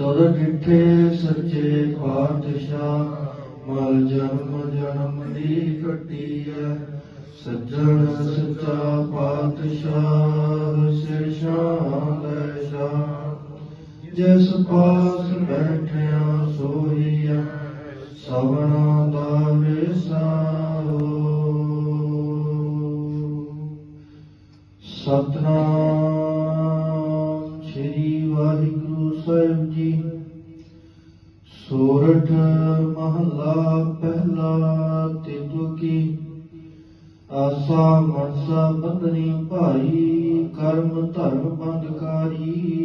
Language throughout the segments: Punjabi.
ਤੁਰ ਡਿਠੇ ਸੱਚੇ ਪਾਤਸ਼ਾਹ, ਮਲ ਜਨਮ ਜਨਮ ਦੀ ਕੱਟੀਐ। ਸੱਜਣ ਸੱਚਾ ਪਾਤਸ਼ਾਹ, ਸਿਰ ਸ਼ਾਨ ਲੈ ਸ਼ਾਹ ਜਿਸ ਪਾਸ ਬੈਠਿਆ ਸੋਈਐ ਸਭਨਾ ਦਾ ਵਿਸਾਰੋ। ਸਤਨਾਮ ਮਹਲਾ ਪਹਿਲਾ ਤਿਤੁ ਕੀ। ਆਸਾ ਮਨਸਾ ਬੰਦਨੀ ਭਾਈ, ਕਰਮ ਧਰਮ ਬੰਦਕਾਰੀ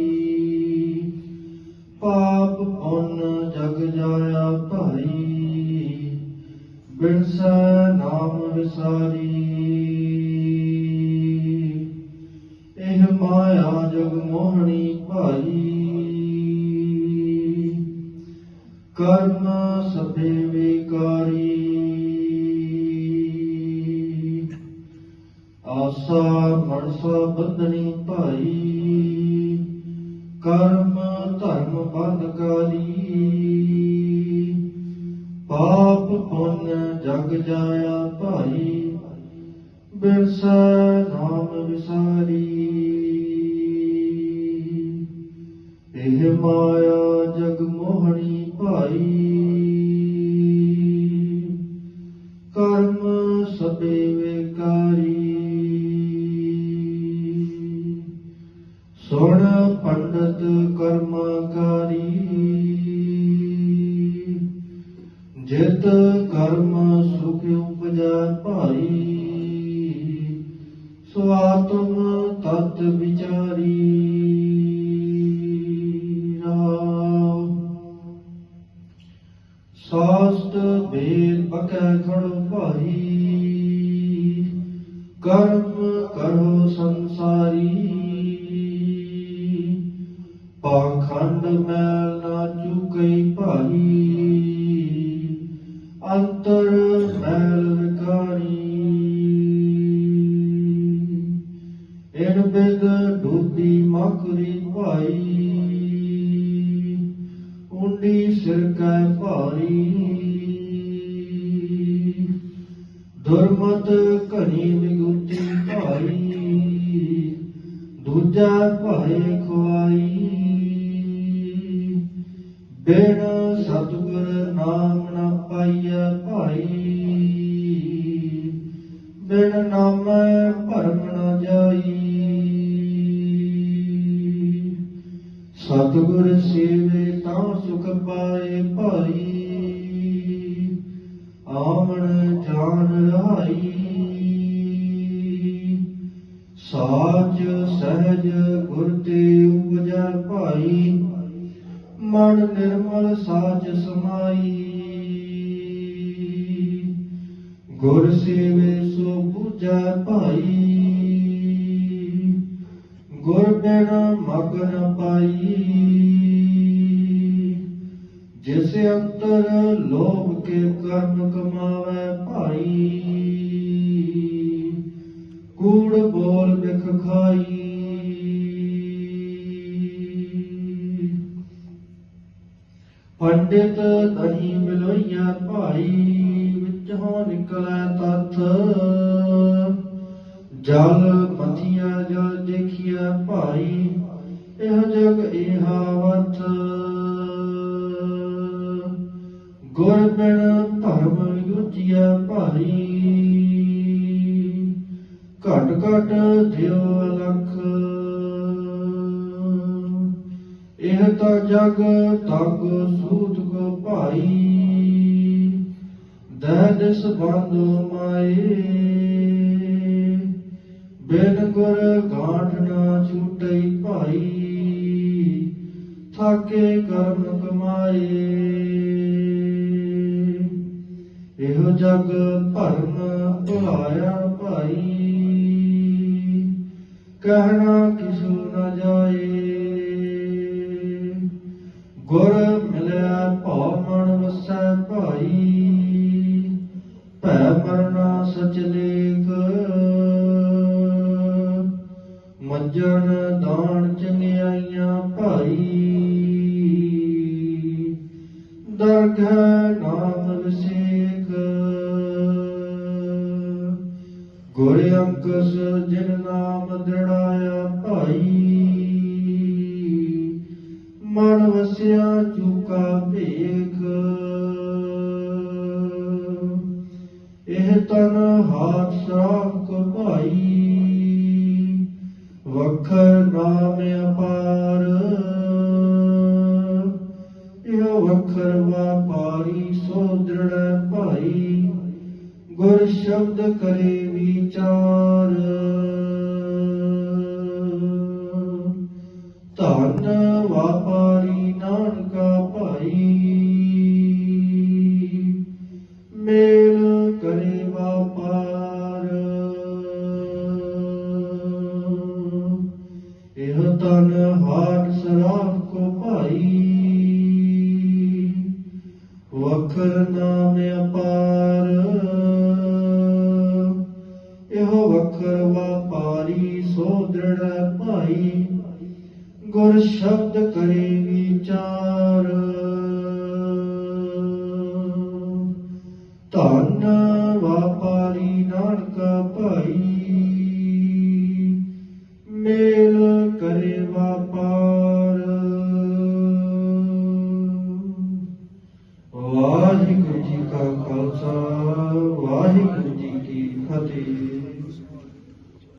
ਪਾਪ ਪੁੰਨ ਜਗ ਜਾਇਆ ਭਾਈ, ਬਿਨਸੈ ਨਾਮ ਵਿਸਾਰੀ। ਕਰਮ ਸਭੇ ਵਿਕਾਰੀ। ਆਸਾ ਮਨਸਾ ਬੰਧਨੀ ਭਾਈ। ਕਰਮ ਧਰਮ ਬੰਧਕਾਰੀ ਪਾਪ ਪੁੰਨ ਜਗ ਜਾਇਆ ਭਾਈ। ਬਿਰਸਾ ਨਾਮ ਵਿਸਾਰੀ। ਇਹ ਮਾਇਆ ਭਾਈ ਕਰਮ ਸਭੇ ਵਿਕਾਰੀ। ਸੁਣ ਪੰਡਤ ਕਰਮਕਾਰੀ। ਜਿਤ ਵੇਦ ਭਾਈ ਕਰਮ ਕਰੋ ਸੰਸਾਰੀ। ਪਾਖੰਡ ਮੈਲ ਨਾ ਚੁਕਈ ਭਾਈ ਅੰਤਰ ਮੈਲ ਵਿਕਾਰੀ ਇਨ ਬਿਦ ਡੂਬੀ ਮਕਰੀ ਭਾਈ। ਉਂਡੀ ਸਿਰ ਕੈ ਭਾਰੀ। ਦੁਰਮਤ ਘਣੀ ਵਿਗੁਤੀ ਭਾਈ, ਦੂਜਾ ਭਾਏ ਖੁਆਈ। ਬਿਨ ਸਤਿਗੁਰ ਨਾਮ ਨਾ ਪਾਈਐ ਭਾਈ, ਬਿਨ ਨਾਮੈ ਭਰਮ ਨਾ ਜਾਈ। ਸਤਿਗੁਰ ਸੇਵੇ ਤਾਂ ਸੁਖ ਪਾਏ ਭਾਈ ਗੁਰ ਸੇਵੇ ਸੋ ਬੁਝੈ ਭਾਈ। ਗੁਰ ਬਿਨ ਮਗਨ ਪਾਈ। ਜਿਸ ਅੰਤਰ ਲੋਭ ਕੇ ਕਰਮ ਕਮਾਵੇ ਭਾਈ। ਕੂੜ ਬੋਲ ਬਿਖ ਖਾਈ। ਪੰਡਿਤ ਤਨੀ ਮਿਲੋਈਆ ਭਾਈ। ਵਿੱਚੋਂ ਨਿਕਲੈ ਤਤ। ਜਲ ਮਥਿਆ ਜਲ ਦੇਖਿਆ ਭਾਈ, ਇਹ ਜਗ ਇਹਾ ਵਤ। ਗੁਰ ਬਿਨ ਧਰਮ ਯੁਜਿਆ ਭਾਈ, ਘਟ ਘਟ ਦਿਓ ਲਖ ਇਹ ਤਾਂ ਜਗ ਤਗ ਸੂਤ ਕੋ ਭਾਈ। ਦਹਿ ਦਿਸ ਬੰਦ ਮਾਏ। ਬਿਨ ਗੁਰ ਗਾਂਠ ਨਾ ਛੂਟਈ ਭਾਈ। ਥਾਕੇ ਕਰਮ ਕਮਾਏ। ਇਹੋ ਜਗ ਭਰਮ ਭੁਲਾਇਆ ਭਾਈ। ਕਹਿਣਾ ਕਿਸੂ ਨਾ ਜਾਏ। ਲਾਗੈ ਨਾਮ ਵਿਸੇਕ ਗੁਰ ਅੰਕਸ ਜਿਨ ਨਾਮ ਦ੍ਰਿੜਾਇਆ ਭਾਈ। ਮਨ ਵਸਿਆ ਚੁਕਾ ਭੇਖ। ਇਹ ਤਨ ਹਾਥ ਸਰਾਖ ਭਾਈ। ਵਖਰ ਨਾਮ ਅਪਾਰ। ਵਿਚਾਰ। ਧਨ ਵਾਪਾਰੀ ਨਾਨਕਾ ਭਾਈ, ਮੇਲ ਕਰੇ ਵਾਪਾਰ। ਇਹ ਤਨ ਹਾਰ ਸਰਾਖ ਕੋ ਭਾਈ, ਵਖਰ ਨਾਮ ਅਪਾਰ ਵਖਰ ਵਾਪਾਰੀ ਸੋ ਭਾਈ। ਗੁਰ ਸ਼ਬਦ ਕਰੇ